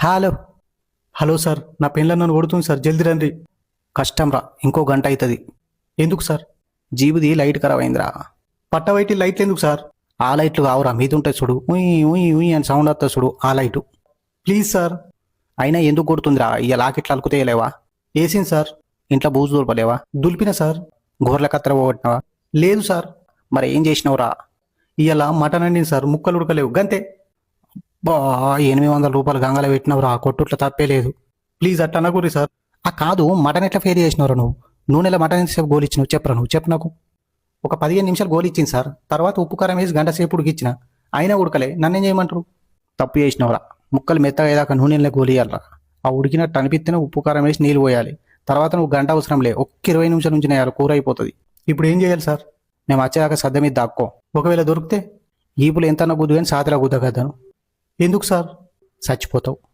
Hello. Hello sir నా పెళ్ళ నన్ను కొడుతుంది సార్. జల్దీ రండి. కష్టం రా ఇంకో గంట అవుతుంది ఎందుకు సార్? జీబుది లైట్ ఖరాబ్ అయిందిరా. పట్టవైటి లైట్లు ఎందుకు సార్? ఆ లైట్లు కావురా మీదుంటాయి చూడు. ఉయ్ ఉయ్ ఉయ్ అని సౌండ్ వస్తుంది చూడు ఆ లైటు. Please sir. అయినా ఎందుకు కొడుతుందిరా? ఇక లాకెట్లు అలుకుతేయలేవా వేసింది సార్. ఇంట్లో బూజు దొరపలేవా దులిపిన సార్. గోర్ల కత్తెర పోగొట్టినవా? లేదు సార్. మరి ఏం చేసినావురా? ఇవాళ మటన్ అండింది సార్. ముక్కలు ఉడకలేవు. గంతే. బా ఎనిమిది వందల రూపాయలు గంగల పెట్టినవురా కొట్టుట్లో తప్పే లేదు. ప్లీజ్ అట్ట అనకూరి సార్. ఆ కాదు మటన్ ఎట్లా ఫెయిల్ చేసినవరా నువ్వు? నూనెలో మటన్ ఎంతసేపు గోలు చెప్పరా నువ్వు? చెప్పు నాకు. ఒక పదిహేను నిమిషాలు గోలిచ్చింది సార్. తర్వాత ఉప్పు కారం వేసి గంట సేపు ఉడికిచ్చిన. అయినా ఉడకలే. నన్నేం చేయమంటారు? తప్పు చేసినవరా. ముక్కలు మెత్తగా అయ్యాక నూనెలో గోలియాలరా ఆ ఉడికినట్టు అనిపిస్తేనే ఉప్పు కారం వేసి నీళ్ళు పోయాలి. తర్వాత నువ్వు గంట అవసరం లే. ఒక్క ఇరవై నిమిషాల నుంచి నేను కూర అయిపోతుంది. ఇప్పుడు ఏం చేయాలి సార్? మేము వచ్చేదాకా సద్ద మీద దాక్కో. ఒకవేళ దొరికితే ఈపులు ఎంత గుద్దు కానీ సాతిలా గుద్దగద్దాను. ఎందుకు సార్? చచ్చిపోతావు.